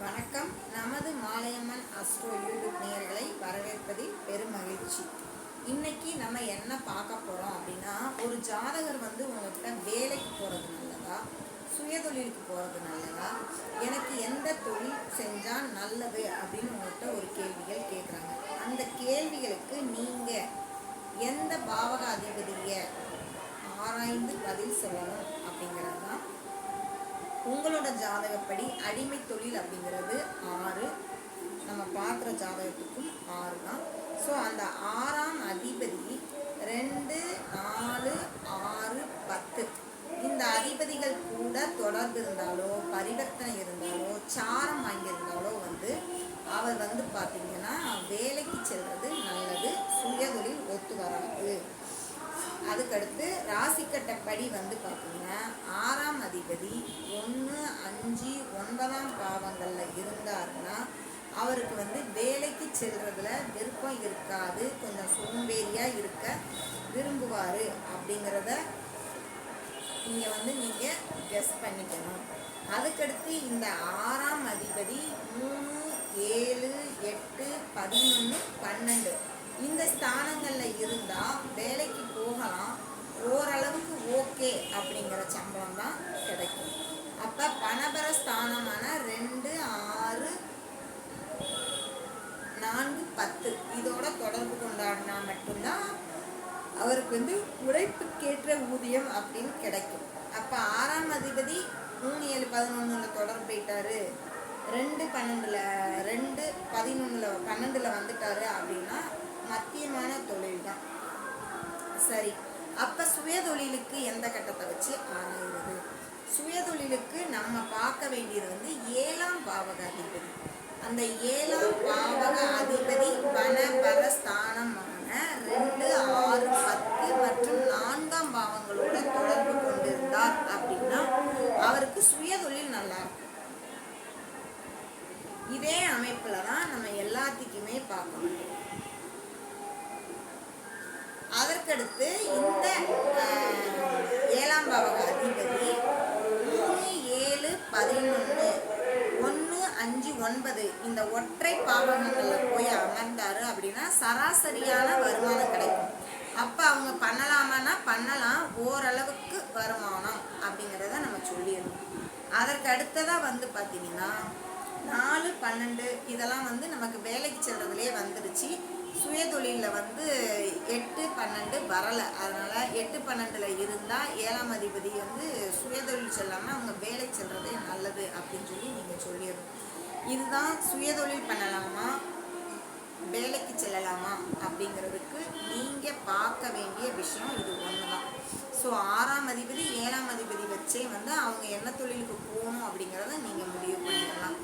வணக்கம். நமது Malaiyamman astro YouTube நேர்களை வரவேற்பதில் பெரும் மகிழ்ச்சி. இன்னைக்கு நம்ம என்ன பார்க்க போகிறோம் அப்படின்னா ஒரு ஜாதகர் வந்து உங்கள்கிட்ட வேலைக்கு போகிறது நல்லதா? சுயதொழிலுக்கு போகிறது நல்லதா? எனக்கு எந்த தொழில் செஞ்சால் நல்லது அப்படின்னு உங்கள்கிட்ட ஒரு கேள்விகள் கேட்குறாங்க அந்த கேள்விகளுக்கு நீங்கள் எந்த பாவக அதிபதியை ஆராய்ந்து பதில் சொல்லணும் அப்படிங்கிறது தான் உங்களோட ஜாதகப்படி அடிமை தொழில் அப்படிங்கிறது ஆறு. நம்ம பார்க்குற ஜாதகத்துக்கும் ஆறு தான். ஸோ அந்த ஆறாம் அதிபதி ரெண்டு நாலு ஆறு பத்து. இந்த அதிபதிகள் கூட தொடர்பு இருந்தாலோ பரிவர்த்தனை இருந்தாலோ சாரம் வாங்கியிருந்தாலோ வந்து அவர் வந்து பார்த்தீங்கன்னா வேலைக்கு செல்வது நல்லது சுயதொழில் ஒத்து வராது. அதுக்கடுத்து ராசிக்கட்டப்படி வந்து பார்த்தீங்கன்னா ஆறாம் அதிபதி ஒன்று அஞ்சு ஒன்பதாம் பாவங்களில் இருந்தாருன்னா அவருக்கு வந்து வேலைக்கு செல்றதுல விருப்பம் இருக்காது. கொஞ்சம் சோம்பேறியாக இருக்க விரும்புவார் அப்படிங்கிறத இங்கே வந்து நீங்கள் கெஸ் பண்ணிக்கணும். அதுக்கடுத்து இந்த ஆறாம் அதிபதி மூணு ஏழு எட்டு பதினொன்று பன்னெண்டு. இந்த ஸ்தானங்களில் இருந்தால் வேலைக்கு போகலாம். ஓரளவுக்கு ஓகே அப்படிங்கிற சம்பளம் தான் அவருக்கு வந்து உழைப்புக்கேற்ற ஊதியம் அப்படின்னு கிடைக்கும். அப்போ ஆறாம் அதிபதி மூணு ஏழு பதினொன்றில் தொடர்பு போயிட்டாரு. ரெண்டு பன்னெண்டில் ரெண்டு பதினொன்றில் பன்னெண்டில் வந்துட்டாரு அப்படின்னா மத்தியமான தொழில் தான். சரி. அப்போ சுயதொழிலுக்கு எந்த கட்டத்தை வச்சு ஆராயிறது? சுயதொழிலுக்கு நம்ம பார்க்க வேண்டியது வந்து ஏழாம் பாவக அதிபதி. அந்த ஏழாம் பாவக அதிபதி வனபர ஸ்தானம் ரெண்டு ஆறு பத்து மற்றும் நான்காம் பாவங்களோட தொடர்பு கொண்டிருந்தார் அப்படின்னா அவருக்கு சுயதொழில் நல்லா இருக்கும் இதே அமைப்புல தான் நம்ம எல்லாத்துக்குமே பார்க்கணும். அதற்கடுத்து இந்த ஏழாம் பாவக அதிபதி மூணு ஏழு பதினொன்று ஒன்று அஞ்சு ஒன்பது இந்த ஒற்றை பாவகங்களில் போய் அமர்ந்தாரு அப்படின்னா சராசரியான வருமானம் கிடைக்கும். அப்போ அவங்க பண்ணலாம் பண்ணலாமான்னா பண்ணலாம் ஓரளவுக்கு வருமானம் அப்படிங்கிறத நம்ம சொல்லிடணும். அதற்கு அடுத்ததாக வந்து பார்த்தீங்கன்னா நாலு பன்னெண்டு இதெல்லாம் வந்து நமக்கு வேலைக்கு செல்றதுலேயே வந்துடுச்சு சுயதொழிலில் வந்து எட்டு பன்னெண்டு வரலை. அதனால் எட்டு பன்னெண்டில் இருந்தால் ஏழாம் அதிபதி வந்து சுயதொழில் செல்லாமல் அவங்க வேலைக்கு செல்றதே நல்லது அப்படின்னு சொல்லி நீங்கள் சொல்லிடணும். இதுதான் சுயதொழில் பண்ணலாமா வேலைக்கு செல்லலாமா அப்படிங்கிறதுக்கு பார்க்க வேண்டிய விஷயம் இது ஒன்று தான் ஸோ ஆறாம் அதிபதி ஏழாம் அதிபதி வச்சே வந்து அவங்க என்ன தொழிலுக்கு போகணும் அப்படிங்கிறத நீங்கள் முடிவு பண்ணிடலாம்.